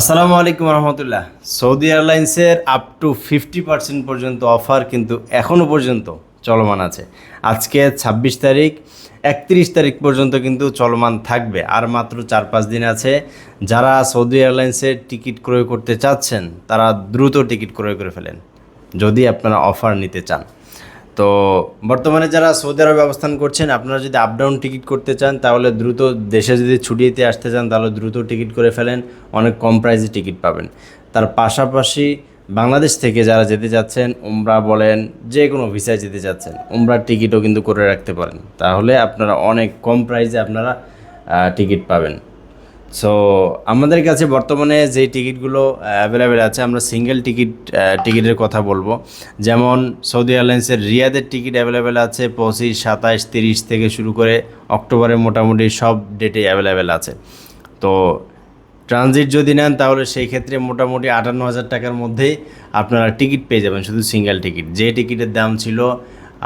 আসসালামু আলাইকুম রহমতুল্লাহ। সৌদি এয়ারলাইন্সের আপ টু ফিফটি পার্সেন্ট পর্যন্ত অফার কিন্তু এখনও পর্যন্ত চলমান আছে। আজকে ছাব্বিশ তারিখ, একত্রিশ তারিখ পর্যন্ত কিন্তু চলমান থাকবে। আর মাত্র চার পাঁচ দিন আছে। যারা সৌদি এয়ারলাইন্সের টিকিট ক্রয় করতে চাচ্ছেন, তারা দ্রুত টিকিট ক্রয় করে ফেলেন। যদি আপনারা অফার নিতে চান। তো বর্তমানে যারা সৌদি আরবে অবস্থান করছেন, আপনারা যদি আপ ডাউন টিকিট করতে চান, তাহলে দ্রুত দেশে যদি ছুটিতে আসতে চান, তাহলে দ্রুত টিকিট করে ফেলেন, অনেক কম প্রাইসে টিকিট পাবেন। তার পাশাপাশি বাংলাদেশ থেকে যারা যেতে চাচ্ছেন উমরা বলেন, যে কোনো ভিসায় যেতে চাচ্ছেন উমরার টিকিটও কিন্তু করে রাখতে পারেন। তাহলে আপনারা অনেক কম প্রাইসে আপনারা টিকিট পাবেন। সো আমাদের কাছে বর্তমানে যে টিকিটগুলো অ্যাভেলেবেল আছে, আমরা সিঙ্গেল টিকিট টিকিটের কথা বলব। যেমন সৌদি এয়ারলাইন্সের রিয়াদের টিকিট অ্যাভেলেবেল আছে পঁচিশ, সাতাশ, তিরিশ থেকে শুরু করে অক্টোবরে মোটামুটি সব ডেটে অ্যাভেলেবেল আছে। তো ট্রানজিট যদি নেন, তাহলে সেই ক্ষেত্রে মোটামুটি আটান্ন হাজার টাকার মধ্যেই আপনারা টিকিট পেয়ে যাবেন শুধু সিঙ্গেল টিকিট যে টিকিটের দাম ছিল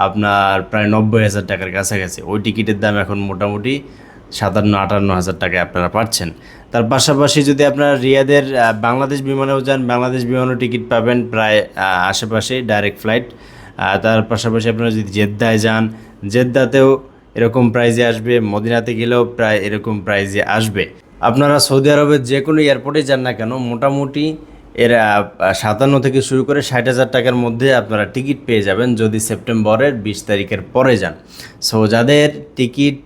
আপনার প্রায় নব্বই হাজার টাকার কাছাকাছি, ওই টিকিটের দাম এখন মোটামুটি সাতান্ন, আটান্ন হাজার টাকায় আপনারা পাচ্ছেন। তার পাশাপাশি যদি আপনারা রিয়াদের বাংলাদেশ বিমানেও যান, বাংলাদেশ বিমানেও টিকিট পাবেন প্রায় আশেপাশে ডাইরেক্ট ফ্লাইট তার পাশাপাশি আপনারা যদি জেদ্দায় যান, জেদ্দাতেও এরকম প্রাইজে আসবে, মদিনাতে গেলেও প্রায় এরকম প্রাইজে আসবে। আপনারা সৌদি আরবের যে কোনো এয়ারপোর্টে যান না কেন, মোটামুটি এর সাতান্ন থেকে শুরু করে ষাট হাজার টাকার মধ্যে আপনারা টিকিট পেয়ে যাবেন যদি সেপ্টেম্বরের বিশ তারিখের পরে যান। সো যাদের টিকিট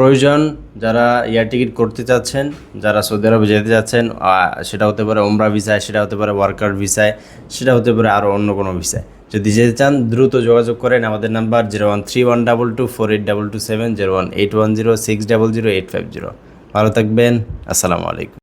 প্রয়োজন যারা এয়ার টিকিট করতে চাচ্ছেন, যারা সৌদি আরবে যেতে চাচ্ছেন সেটা হতে পারে ওমরা ভিসায়, সেটা হতে পারে ওয়ার্কার ভিসায়, সেটা হতে পারে আরও অন্য কোনো ভিসায়। যদি যেতে চান, দ্রুত যোগাযোগ করেন, আমাদের number zero one three one double two four eight double two seven, zero one eight one zero, six double zero eight five zero. ভালো থাকবেন, আসসালামু আলাইকুম।